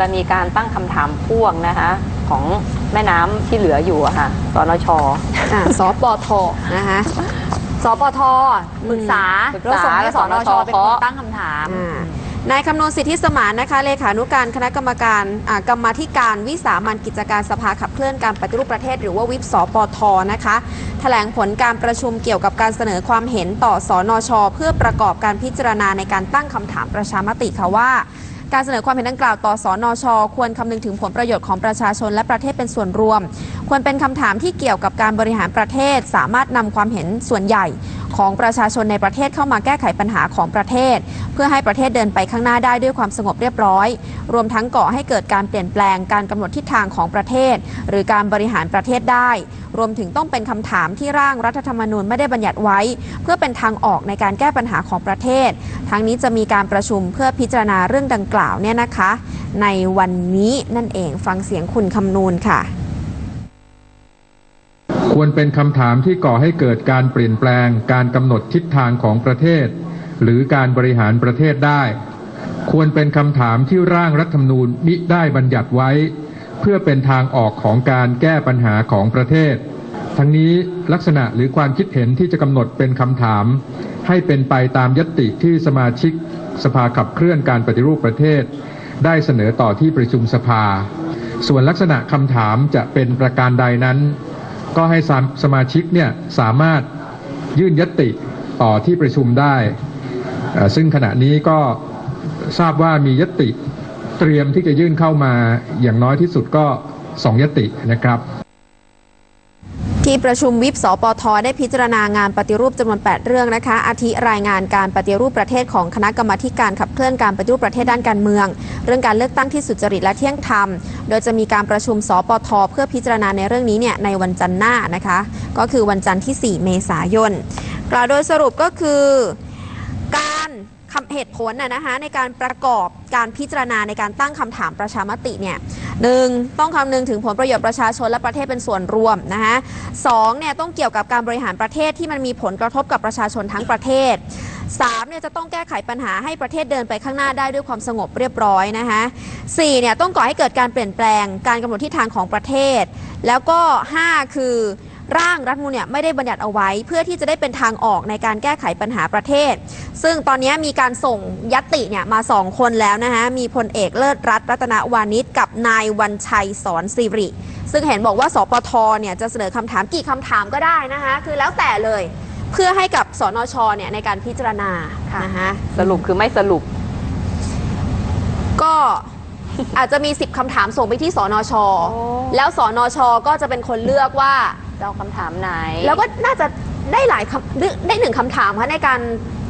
รณีการตั้งคำถามพ่วงนะคะของแม่น้ำที่เหลืออยู่อะค่ะสนชอ่าสปทนะคะสปทปรึกษาปรึกแล้วษาส่งให้สนชสนชเป็นคนตั้งคำถามอ่านายคำนวณสิทธิสมานนะคะเลขานุการคณะกรรมการอ่ากรรมาธิการวิสามันกิจการสภาขับเคลื่อนการปฏิรูปประเทศ หรือว่าวิปสปทนะคะแถลงผลการประชุมเกี่ยวกับการเสนอความเห็นต่อสอนชเพื่อประกอบการพิจารณาในการตั้งคำถามประชามติค่ะว่า การเสนอความเห็นดังกล่าวต่อสอนชควรคำนึงถึงผลประโยชน์ของประชาชนและประเทศเป็นส่วนรวม ควรเป็นคำถามที่เกี่ยวกับการบริหารประเทศ สามารถนำความเห็นส่วนใหญ่ ของประชาชนในประเทศเข้ามาแก้ไขปัญหาของประเทศ เพื่อให้ประเทศเดินไปข้างหน้าได้ด้วยความสงบเรียบร้อย รวมทั้งก่อให้เกิดการเปลี่ยนแปลงการกำหนดทิศทางของประเทศ หรือการบริหารประเทศได้ รวมถึงต้องเป็นคำถามที่ร่างรัฐธรรมนูญไม่ได้บัญญัติไว้ เพื่อเป็นทางออกในการแก้ปัญหาของประเทศ ทั้งนี้จะมีการประชุมเพื่อพิจารณาเรื่องดังกล่าวเนี่ยนะคะ ในวันนี้นั่นเองฟังเสียงคุณคำนูนค่ะ ควรเป็นคำถามที่ก่อให้เกิดการเปลี่ยนแปลง การกำหนดทิศทางของประเทศ หรือการบริหารประเทศได้ ควรเป็นคำถามที่ร่างรัฐธรรมนูญมิได้บัญญัติไว้ เพื่อเป็นทางออกของการแก้ปัญหาของประเทศ ทั้งนี้ลักษณะหรือความคิดเห็นที่จะกำหนดเป็นคำถาม ให้เป็นไปตามยติที่สมาชิกสภาขับเคลื่อนการปฏิรูปประเทศ ได้เสนอต่อที่ประชุมสภา ส่วนลักษณะคำถามจะเป็นประการใดนั้น ก็ให้สมาชิกเนี่ยสามารถยื่นยติต่อที่ประชุมได้ ซึ่งขณะนี้ก็ทราบว่ามียติเตรียมที่จะยื่นเข้ามาอย่างน้อยที่สุดก็สองยตินะครับ ที่ประชุมวิปสปทได้พิจารณางานปฏิรูปจำนวน 8 เรื่องนะคะ อาทิรายงานการปฏิรูปประเทศของคณะกรรมาการขับเคลื่อนการปฏิรูปประเทศด้านการเมือง เรื่องการเลือกตั้งที่สุจริตและเที่ยงธรรม โดยจะมีการประชุมสปทเพื่อพิจารณาในเรื่องนี้เนี่ยในวันจันทร์หน้านะคะ ก็คือวันจันทร์ที่ 4 เมษายน กล่าวโดยสรุปก็คือ คำเหตุผลน่ะนะคะในการประกอบการพิจารณาในการตั้งคำถามประชามติเนี่ยหนึ่งต้องคำนึงถึงผลประโยชน์ประชาชนและประเทศเป็นส่วนรวมนะคะสองเนี่ยต้องเกี่ยวกับการบริหารประเทศที่มันมีผลกระทบกับประชาชนทั้งประเทศสามเนี่ยจะต้องแก้ไขปัญหาให้ประเทศเดินไปข้างหน้าได้ด้วยความสงบเรียบร้อยนะคะสี่เนี่ยต้องก่อให้เกิดการเปลี่ยนแปลงการกำหนดทิศทางของประเทศ แล้วก็ห้าคือ ร่างรัฐธรรมนูญเนี่ยไม่ได้บัญญัติเอาไว้ เพื่อที่จะได้เป็นทางออกในการแก้ไขปัญหาประเทศ ซึ่งตอนนี้มีการส่งยัตติเนี่ยมาสองคนแล้วนะคะมีพลเอกเลิศรัตน์รัตนวานิชกับนายวันชัยสอนสิริ ซึ่งเห็นบอกว่าสปทเนี่ยจะเสนอคำถามกี่คำถามก็ได้นะคะคือแล้วแต่เลยเพื่อให้กับสนชเนี่ยในการพิจารณานะคะสรุปคือไม่สรุป ก็อาจจะมี 10คำถามส่งไปที่สนชโอ้แล้วสนชก็จะเป็นคนเลือกว่า จะเอาคำถามไหน แล้วก็น่าจะได้หลายคำหรือได้หนึ่งคำถามคะในการ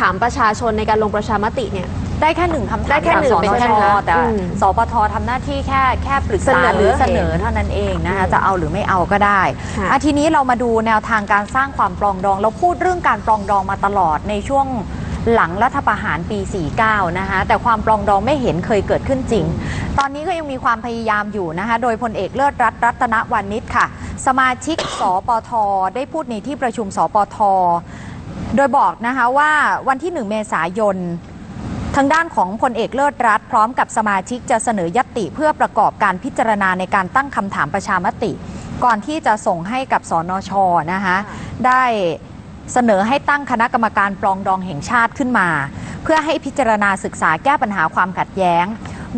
ถามประชาชนในการลงประชามติเนี่ย ได้แค่หนึ่งคำถามได้แค่หนึ่งจากเป็นสแค่นนั้ชนแต่อืมสปททำหน้าที่แค่แค่ปรึกเสษานอหรือเสนอเห็นเท่านั้นเองนะคะอืมจะเอาหรือไม่เอาก็ได้ค่ะ อะทีนี้เรามาดูแนวทางการสร้างความปรองดอง เราพูดเรื่องการปรองดองมาตลอดในช่วงหลังรัฐประหารปี 49 นะคะ แต่ความปรองดองไม่เห็นเคยเกิดขึ้นจริง ตอนนี้ก็ยังมีความพยายามอยู่นะคะ โดยพลเอกเลิศรัตน์รัตนวานิชค่ะ สมาชิกสปทได้พูดในที่ประชุมสปทโดยบอกนะคะว่าวันที่ 1 เมษายนทางด้านของพลเอกเลิศรัฐพร้อมกับสมาชิกจะเสนอยัตติเพื่อประกอบการพิจารณาในการตั้งคำถามประชามติ ก่อนที่จะส่งให้กับสนชนะคะได้เสนอให้ตั้งคณะกรรมการปรองดองแห่งชาติขึ้นมา เพื่อให้พิจารณาศึกษาแก้ปัญหาความขัดแย้ง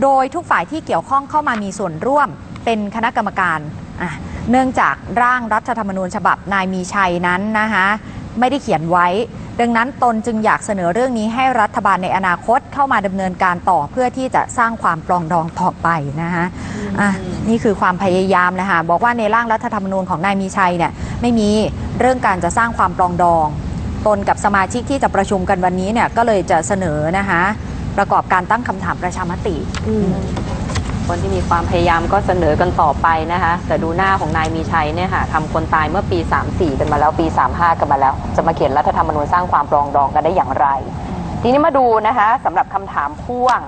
โดยทุกฝ่ายที่เกี่ยวข้องเข้ามามีส่วนร่วมเป็นคณะกรรมการอะ เนื่องจากร่างรัฐธรรมนูญฉบับนายมีชัยนั้นนะคะไม่ได้เขียนไว้ ดังนั้นตนจึงอยากเสนอเรื่องนี้ให้รัฐบาลในอนาคตเข้ามาดำเนินการต่อเพื่อที่จะสร้างความปรองดองต่อไปนะคะอะนี่คือความพยายามนะคะบอกว่าในร่างรัฐธรรมนูญของนายมีชัยเนี่ยไม่มีเรื่องการจะสร้างความปรองดอง ตนกับสมาชิกที่จะประชุมกันวันนี้เนี่ยก็เลยจะเสนอนะคะประกอบการตั้งคำถามประชามติอื คนที่มีความพยายามก็เสนอกันต่อไปนะคะ แต่ดูหน้าของนายมีชัยเนี่ยค่ะทำคนตายเมื่อปี 34 กันมาแล้วปี 35 กันมาแล้ว จะมาเขียนรัฐธรรมนูญสร้างความปรองดองกันได้อย่างไร ทีนี้มาดูนะคะสำหรับคำถามพ่วง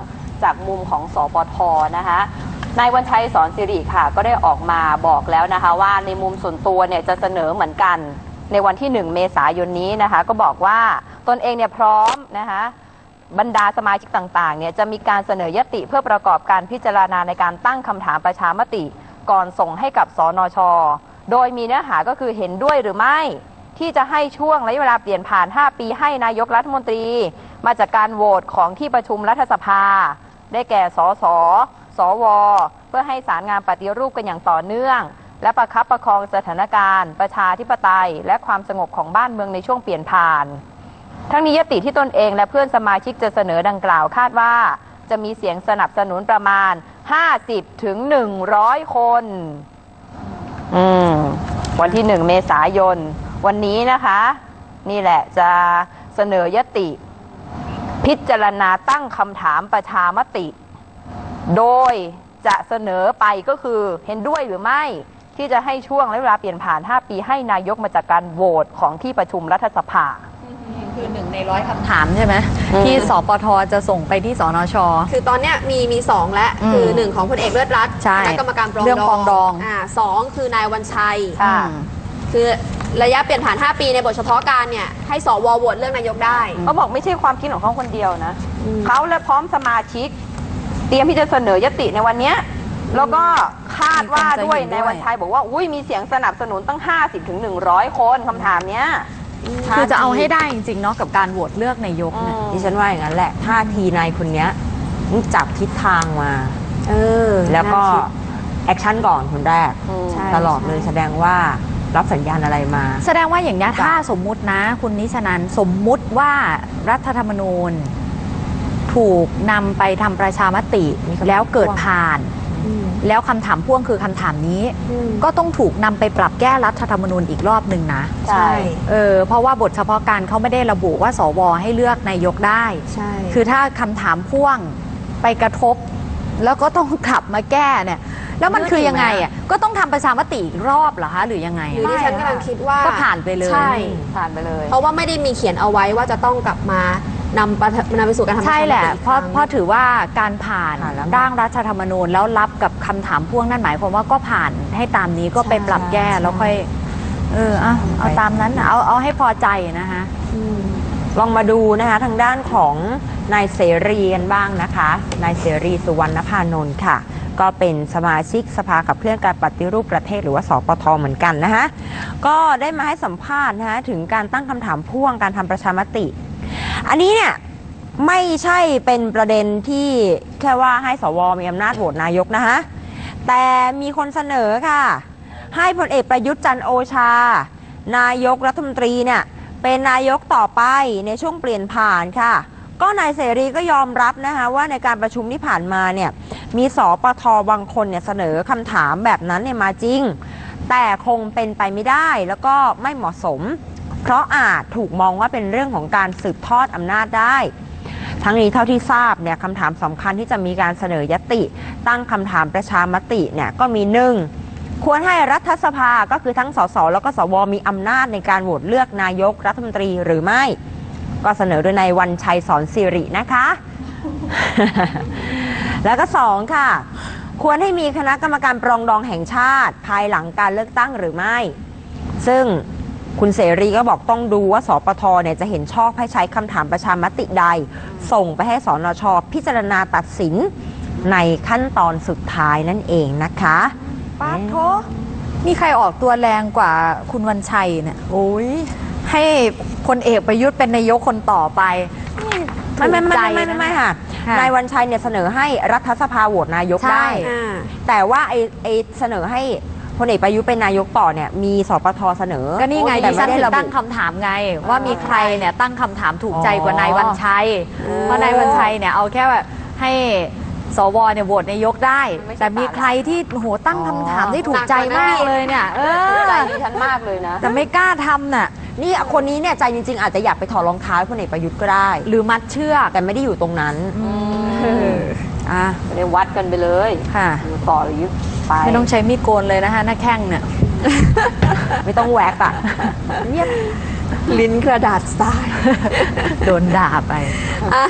จากมุมของสปทนะคะนายวันชัยสอนสิริค่ะ ก็ได้ออกมาบอกแล้วนะคะ ว่าในมุมส่วนตัวเนี่ยจะเสนอเหมือนกัน ในวันที่ 1 เมษายนนี้นะคะ ก็บอกว่าตนเองเนี่ยพร้อมนะคะ บรรดาสมาชิกต่างๆ เนี่ยจะมีการเสนอยติเพื่อประกอบการพิจารณาในการตั้งคำถามประชามติ ก่อนส่งให้กับสนช โดยมีเนื้อหาก็คือเห็นด้วยหรือไม่ ที่จะให้ช่วงระยะเวลาเปลี่ยนผ่าน 5 ปีให้นายกรัฐมนตรี มาจากการโหวตของที่ประชุมรัฐสภา ได้แก่สสสว เพื่อให้สารงานปฏิรูปกันอย่างต่อเนื่อง และประคับประคองสถานการณ์ ประชาธิปไตย และความสงบของบ้านเมืองในช่วงเปลี่ยนผ่าน ทั้งนี้ยติที่ตนเองและเพื่อนสมาชิกจะเสนอดังกล่าวคาดว่า จะมีเสียงสนับสนุนประมาณ 50 ถึง 100 คน อืม วันที่ 1 เมษายน วันนี้นะคะ นี่แหละจะเสนอยติ พิจารณาตั้งคำถามประชามติ โดยจะเสนอไปก็คือเห็นด้วยหรือไม่ที่จะให้ช่วงและเวลาเปลี่ยนผ่าน 5 ปีให้นายกมาจากการโหวตของที่ประชุมรัฐสภา คือหนึ่งในร้อยคำถามใช่ไหมอืมที่สปทจะส่งไปที่สนช คือตอนเนี้ยมีมีสองและอืมคือหนึ่งของพลเอกเลิศรัตน์ใช่คณะกรรมการปรองเรื่องปรองดองอ่าสองคือนายวันชัย ค่ะอืมคือระยะเปลี่ยนผ่าน 5 ปีในบทเฉพาะการเนี่ยให้สวโหวตเรื่องนายกได้ เขาบอกไม่ใช่ความคิดของเขาคนเดียวนะ อืม เขาและพร้อมสมาชิก เตรียมที่จะเสนอยติในวันเนี้ยแล้วก็คาดว่าด้วยมีคนจะเห็นด้วย ในวันชัยบอกว่า อุ้ยมีเสียงสนับสนุนตั้ง 50ถึง100 คนคำถามเนี้ย คือจะเอาให้ได้จริงๆเนาะกับการโหวตเลือกนายกเนี่ยดิฉันว่าอย่างนั้นแหละท่าทีนายคนเนี้ยต้องจับทิศทางมา เออ แล้วก็น่าคิดแอคชั่นก่อนคนแรกอืมใช่ตลอดเลยแสดงว่ารับสัญญาณอะไรมา แสดงว่าอย่างนี้ยถ้าสมมุตินะ คุณนิชนันสมมุติว่ารัฐธรรมนูญ ถูกนำไปทำประชามติมีคำถามแล้วเกิดผ่านอืม แล้วคำถามพ่วงคือคำถามนี้อืมก็ต้องถูกนำไปปรับแก้รัฐธรรมนูญอีกรอบหนึ่งนะ ใช่ เออเพราะว่าบทเฉพาะการเขาไม่ได้ระบุว่าสวให้เลือกนายกได้ ใช่ คือถ้าคำถามพ่วงไปกระทบ แล้วก็ต้องกลับมาแก้เนี่ย แล้วมันคือยังไงอะก็ต้องทำประชามติอีกรอบเหรอคะหรือยังไงหรือดิฉันกำลังคิดว่าก็ผ่านไปเลย ใช่ ผ่านไปเลย เพราะว่าไม่ได้มีเขียนเอาไว้ว่าจะต้องกลับมา นำประนำไปสู่การทำใช่แหละปชามติอีกเพราะคง เพราะถือว่าการผ่านผ่านแล้วร่างรัฐธรรมนูญแล้วรับกับคำถามพ่วงนั่นหมายความว่าก็ผ่านให้ตามนี้ก็ไปปรับแก้แล้วค่อย เออเอาเอาตามนั้นน่ะเอาเอาให้พอใจนะคะ อืม ลองมาดูนะคะทางด้านของนายเสรีกันบ้างนะคะนายเสรีสุวรรณพานนท์ค่ะ ก็เป็นสมาชิกสภาขับเคลื่อนการปฏิรูปประเทศหรือว่าสปทเหมือนกันนะคะก็ได้มาให้สัมภาษณ์นะคะถึงการตั้งคำถามพ่วงการทำประชามติ อันนี้เนี่ยไม่ใช่เป็นประเด็นที่แค่ว่าให้สวมีอำนาจโหวตนายกนะคะแต่มีคนเสนอค่ะ ให้พลเอกประยุทธ์จันโอชา นายกรัฐมนตรีเนี่ยเป็นนายกต่อไปในช่วงเปลี่ยนผ่านค่ะ ก็นายเสรีก็ยอมรับนะคะว่าในการประชุมที่ผ่านมาเนี่ยมีสปทบางคนเนี่ยเสนอคำถามแบบนั้นเนี่ยมาจริง แต่คงเป็นไปไม่ได้แล้วก็ไม่เหมาะสม เพราะอาจถูกมองว่าเป็นเรื่องของการสืบทอดอำนาจได้ ทั้งนี้เท่าที่ทราบเนี่ยคำถามสำคัญที่จะมีการเสนอยติ ตั้งคำถามประชามติเนี่ยก็มีหนึ่งควรให้รัฐสภาก็คือทั้งสสแล้วก็สวมีอำนาจในการโหวตเลือกนายกรัฐมนตรีหรือไม่ ก็เสนอโดยนายวันชัยสอนสิรินะคะ แล้วก็สองค่ะ ควรให้มีคณะกรรมการปรองดองแห่งชาติ ภายหลังการเลือกตั้งหรือไม่ ซึ่ง คุณเสรีก็บอกต้องดูว่าสปทเนี่ยจะเห็นชอบให้ใช้คำถามประชามติใด ส่งไปให้สนชพิจารณาตัดสินในขั้นตอนสุดท้ายนั่นเองนะคะป้าโทมีใครออกตัวแรงกว่าคุณวันชัยเนี่ยโอ้ยให้พลเอกประยุทธ์เป็นนายกคนต่อไปไม่ไม่ไม่ถูกใจไม่ไม่นะไม่ค่ะค่ะนายวันชัยเนี่ยเสนอให้รัฐสภาโหวตนายกใช่ได้อ่าแต่ว่าไอไอเสนอให้ พลเอกประยุทธ์เป็นนายกต่อเนี่ยมีสปทเสนอก็นี่ไงแต่ดิไม่ฉันได้ถึงระบุตั้งคำถามไง ว่ามีใครเนี่ยตั้งคำถามถูกใจกว่าอ๋อนายวันชัยเพราะนายวันชัยเนี่ยเอาแค่แบบให้สวเนี่ยโหวตนายกได้ไม่ใช่ แต่มีใครที่โหตั้งคำถามได้ถูกใจมากเลยเนี่ยเออใจดิฉันมากเลยนะ แต่ไม่กล้าทำน่ะ นี่คนนี้เนี่ยใจจริงๆ อาจจะอยากไปถอดรองเท้าให้พลเอกประยุทธ์ก็ได้ หรือมัดเชือกแต่ไม่ได้อยู่ตรงนั้น เออ อะไม่ได้วัดกันไปเลยค่ะ อยู่ต่อหรือยุบไปไม่ต้องใช้มีดโกนเลยนะคะหน้าแข้งเนี่ย ไม่ต้องแหวกอะเงียบลิ้นกระดาษทราย โดนด่าไป อะ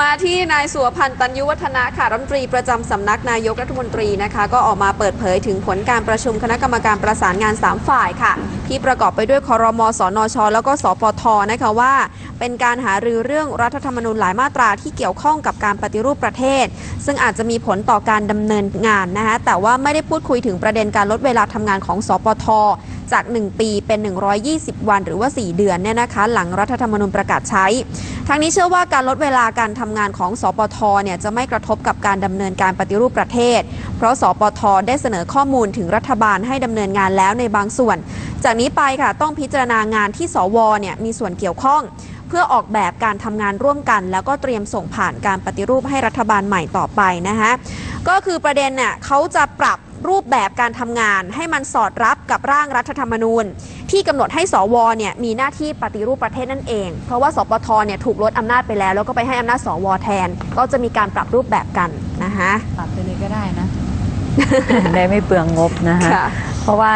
มาที่นายสุวพันธ์ตันยุวัฒนะค่ะรัฐมนตรีประจำสำนักนายกรัฐมนตรีนะคะ ก็ออกมาเปิดเผยถึงผลการประชุมคณะกรรมการประสานงาน 3 ฝ่ายค่ะ ที่ประกอบไปด้วยคอรมอสนชแล้วก็สปทนะคะว่า เป็นการหารือเรื่องรัฐธรรมนูญหลายมาตราที่เกี่ยวข้องกับการปฏิรูปประเทศ ซึ่งอาจจะมีผลต่อการดำเนินงานนะคะแต่ว่าไม่ได้พูดคุยถึงประเด็นการลดเวลาทำงานของสปท จาก 1 ปีเป็น 120 วันหรือว่า 4 เดือนเนี่ยนะคะหลังรัฐธรรมนูญประกาศใช้ ทั้งนี้เชื่อว่าการลดเวลาการทำงานของสปทเนี่ยจะไม่กระทบกับการดำเนินการปฏิรูปประเทศ เพราะสปทได้เสนอข้อมูลถึงรัฐบาลให้ดำเนินงานแล้วในบางส่วน จากนี้ไปค่ะต้องพิจารณางานที่สวเนี่ยมีส่วนเกี่ยวข้อง เพื่อออกแบบการทำงานร่วมกัน แล้วก็เตรียมส่งผ่านการปฏิรูปให้รัฐบาลใหม่ต่อไปนะคะก็คือประเด็นเนี่ยเขาจะปรับ รูปแบบการทำงานให้มันสอดรับกับร่างรัฐธรรมนูญ ที่กำหนดให้สวเนี่ยมีหน้าที่ปฏิรูปประเทศนั่นเอง เพราะว่าสปทเนี่ยถูกลดอำนาจไปแล้ว แล้วก็ไปให้อำนาจสวแทน ก็จะมีการปรับรูปแบบกันนะคะปรับไปเลยก็ได้นะได้ไม่เปลืองงบนะคะค่ะเพราะว่า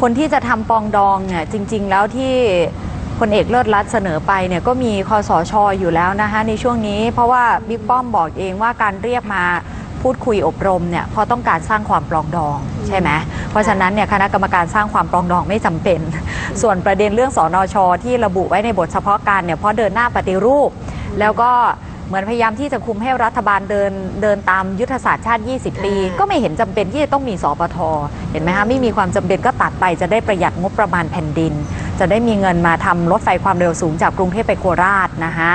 คนที่จะทำปองดองเนี่ยจริง ๆ แล้วที่พลเอกเลิศรัตน์เสนอไปเนี่ยก็มีคอสชอยู่แล้วนะคะในช่วงนี้ เพราะว่าบิ๊กป้อมบอกเองว่าการเรียกมา พูดคุยอบรมเนี่ยเพราะต้องการสร้างความปรองดองใช่ไหมเพราะฉะนั้นเนี่ยคณะกรรมการสร้างความปรองดองไม่จำเป็น ส่วนประเด็นเรื่องสอนอชที่ระบุไว้ในบทเฉพาะการเนี่ยเพราะเดินหน้าปฏิรูป แล้วก็เหมือนพยายามที่จะคุมให้รัฐบาลเดินเดินตามยุทธศาสตร์ชาติ 20 ปี ก็ไม่เห็นจำเป็นที่จะต้องมีสปท เห็นไหมคะไม่มีความจำเป็นก็ตัดไปจะได้ประหยัดงบประมาณแผ่นดิน จะได้มีเงินมาทำรถไฟความเร็วสูงจากกรุงเทพไปโคราชนะคะ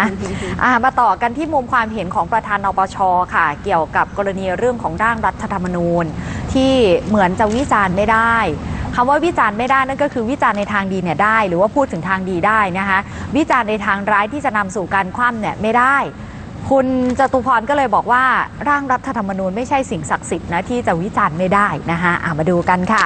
อ่ามาต่อกันที่มุมความเห็นของประธานนปชค่ะ เกี่ยวกับกรณีเรื่องของร่างรัฐธรรมนูญ ที่เหมือนจะวิจารณ์ไม่ได้คำว่าวิจารณ์ไม่ได้นั่นก็คือวิจารณ์ในทางดีเนี่ยได้ หรือว่าพูดถึงทางดีได้นะคะวิจารณ์ในทางร้ายที่จะนำสู่การคว่ำเนี่ยไม่ได้ คุณจตุพรก็เลยบอกว่าร่างรัฐธรรมนูญไม่ใช่สิ่งศักดิ์สิทธิ์นะที่จะวิจารณ์ไม่ได้นะคะะมาดูกันค่ะ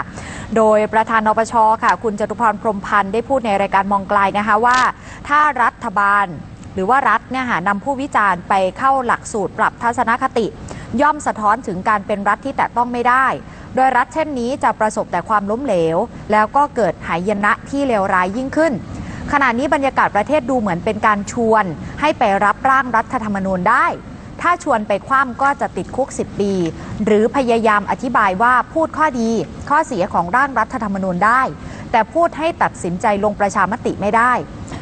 โดยประธานนปชค่ะ คุณจตุพรพรมพันธ์ได้พูดในรายการมองไกลนะคะว่า ถ้ารัฐบาลหรือว่ารัฐเนี่ยค่ะนำผู้วิจารณ์ไปเข้าหลักสูตรปรับทัศนคติ ย่อมสะท้อนถึงการเป็นรัฐที่แตะต้องไม่ได้ โดยรัฐเช่นนี้จะประสบแต่ความล้มเหลว แล้วก็เกิดหายนะที่เลวร้ายยิ่งขึ้น ขณะนี้บรรยากาศประเทศดูเหมือนเป็นการชวน ให้ไปรับร่างรัฐธรรมนูญได้ ถ้าชวนไปคว่ำก็จะติดคุก 10 ปี หรือพยายามอธิบายว่าพูดข้อดี ข้อเสียของร่างรัฐธรรมนูญได้ แต่พูดให้ตัดสินใจลงประชามติไม่ได้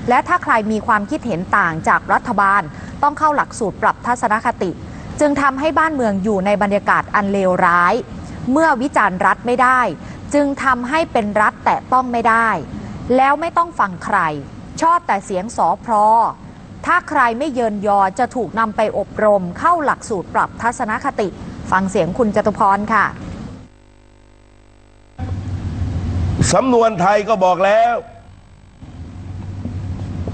และถ้าใครมีความคิดเห็นต่างจากรัฐบาล ต้องเข้าหลักสูตรปรับทัศนคติ จึงทำให้บ้านเมืองอยู่ในบรรยากาศอันเลวร้าย เมื่อวิจารณ์รัฐไม่ได้ จึงทำให้เป็นรัฐแต่ต้องไม่ได้ แล้วไม่ต้องฟังใคร ชอบแต่เสียงสอพรถ้าใครไม่เยินยอจะถูกนำไปอบรมเข้าหลักสูตรปรับทัศนคติ ฟังเสียงคุณจตุพรค่ะ สำนวนไทยก็บอกแล้ว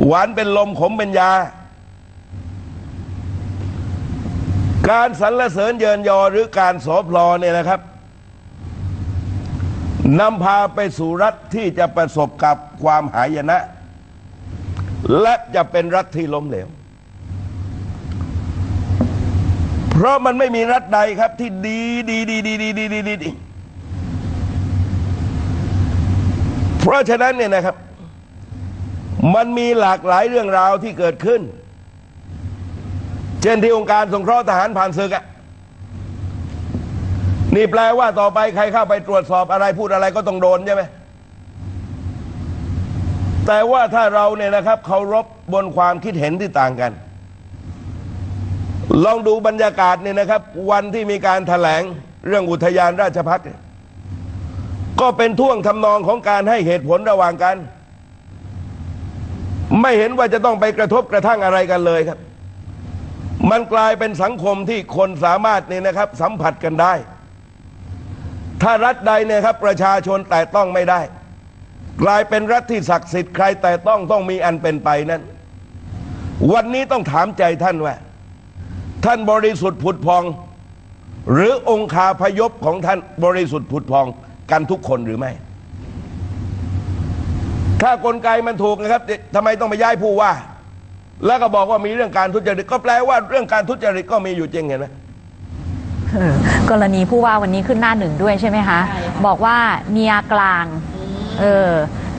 หวานเป็นลมขมเป็นยา การสรรเสริญเยินยอหรือการสอพลอเนี่ยนะครับ นำพาไปสู่รัฐที่จะประสบกับความหายนะ และจะเป็นรัฐที่ล้มเหลว เพราะมันไม่มีรัฐใดครับที่ดีดีดีดีดีดีดีดีดีเพราะฉะนั้นเนี่ยนะครับ มันมีหลากหลายเรื่องราวที่เกิดขึ้น เช่นที่องค์การสงเคราะห์ทหารผ่านศึกอะ นี่แปลว่าต่อไปใครเข้าไปตรวจสอบอะไรพูดอะไรก็ต้องโดนใช่ไหมแต่ว่าถ้าเราเนี่ยนะครับเคารพบนความคิดเห็นที่ต่างกัน ลองดูบรรยากาศเนี่ยนะครับ วันที่มีการแถลงเรื่องอุทยานราชพักษ์ก็เป็นท่วงทำนองของการให้เหตุผลระหว่างกัน ไม่เห็นว่าจะต้องไปกระทบกระทั่งอะไรกันเลยครับ มันกลายเป็นสังคมที่คนสามารถเนี่ยนะครับ สัมผัสกันได้ ถ้ารัฐใดเนี่ยครับประชาชนแต่ต้องไม่ได้ กลายเป็นรัฐที่ศักดิ์สิทธิ์ใครแต่ต้องต้องมีอันเป็นไปนั้น วันนี้ต้องถามใจท่านว่า ท่านบริสุทธิ์ผุดพอง หรือองคาพยพของท่านบริสุทธิ์ผุดพองกันทุกคนหรือไม่ถ้ากลไกมันถูกนะครับทำไมต้องไปย้ายผู้ว่า แล้วก็บอกว่ามีเรื่องการทุจริตก็แปลว่าเรื่องการทุจริตก็มีอยู่จริงเห็นไหม กรณีผู้ว่าวันนี้ขึ้นหน้าหนึ่งด้วยใช่ไหมคะ บอกว่าเมียกลาง เออ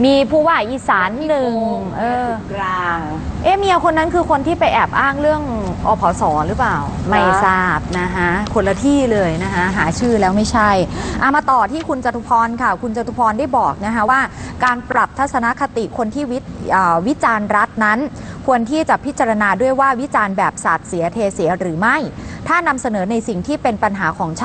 มีผู้ว่าอีสานหนึ่งเออกลาง เอ๊ะเมียคนนั้นคือคนที่ไปแอบอ้างเรื่องอพสหรือเปล่า ไม่ทราบนะคะคนละที่เลยนะคะหาชื่อแล้วไม่ใช่อามาต่อที่คุณจตุพรค่ะ คุณจตุพรได้บอกนะคะว่า การปรับทัศนคติคนที่วิอ่าวิจารณ์รัฐนั้น ควรที่จะพิจารณาด้วยว่าวิจารณ์แบบสาดเสียเทเสียหรือไม่ ถ้านำเสนอในสิ่งที่เป็นปัญหาของชาติ